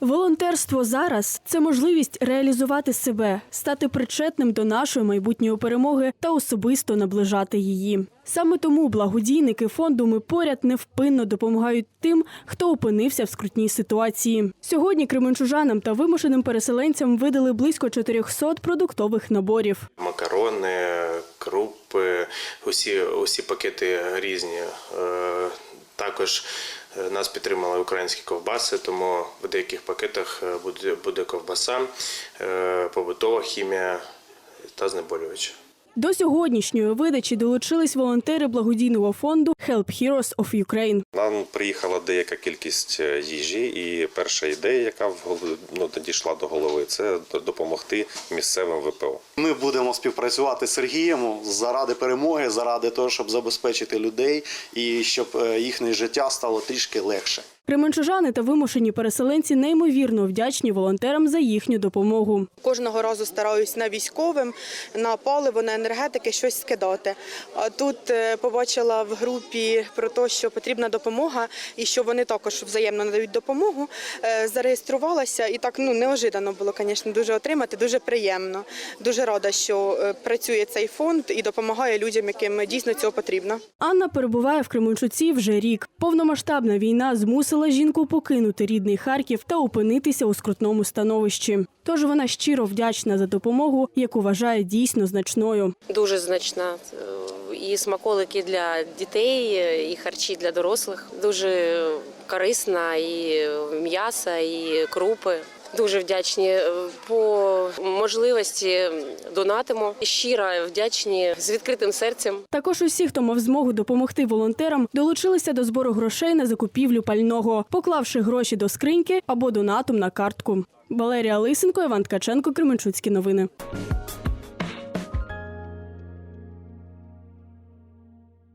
Волонтерство зараз це можливість реалізувати себе, стати причетним до нашої майбутньої перемоги та особисто наближати її. Саме тому благодійники фонду Ми поряд невпинно допомагають тим, хто опинився в скрутній ситуації. Сьогодні кременчужанам та вимушеним переселенцям видали близько 400 продуктових наборів. макарони, крупи, усі, усі пакети різні. Також е, нас підтримали українські ковбаси, тому в деяких пакетах е, буде, буде ковбаса, е, побутова хімія та знеболювачі. До сьогоднішньої видачі долучились волонтери благодійного фонду Help Heroes of Ukraine. Нам приїхала деяка кількість е, їжі, і перша ідея, яка ну, надійшла до голови, це допомогти місцевим ВПО. Ми будемо співпрацювати з Сергієм заради перемоги, заради того, щоб забезпечити людей і щоб е, їхнє життя стало трішки легше. Кременчужани та вимушені переселенці неймовірно вдячні волонтерам за їхню допомогу. Кожного разу стараюсь на військовим, на паливо, на енергетики щось скидати. А тут е, побачила в групі про те, що потрібна допомога і що вони також взаємно надають допомогу. Е, Зареєструвалася і так ну неожиданно було, звісно, дуже отримати. Дуже приємно. Дуже рада, що е, працює цей фонд і допомагає людям, яким дійсно цього потрібно. Анна перебуває в Кременчуці вже рік. Повномасштабна війна змусила жінку покинути рідний Харків та опинитися у скрутному становищі. Тож вона щиро вдячна за допомогу, яку вважає дійсно значною. дуже значна. Е, І смаколики для дітей, і харчі для дорослих. Дуже корисна, і м'яса, і крупи. Дуже вдячні Е, по можливості донатимо. Щиро вдячні з відкритим серцем. Також усі, хто мав змогу допомогти волонтерам, долучилися до збору грошей на закупівлю пального, поклавши гроші до скриньки або донатом на картку. Валерія Лисенко, Іван Ткаченко, Кременчуцькі новини.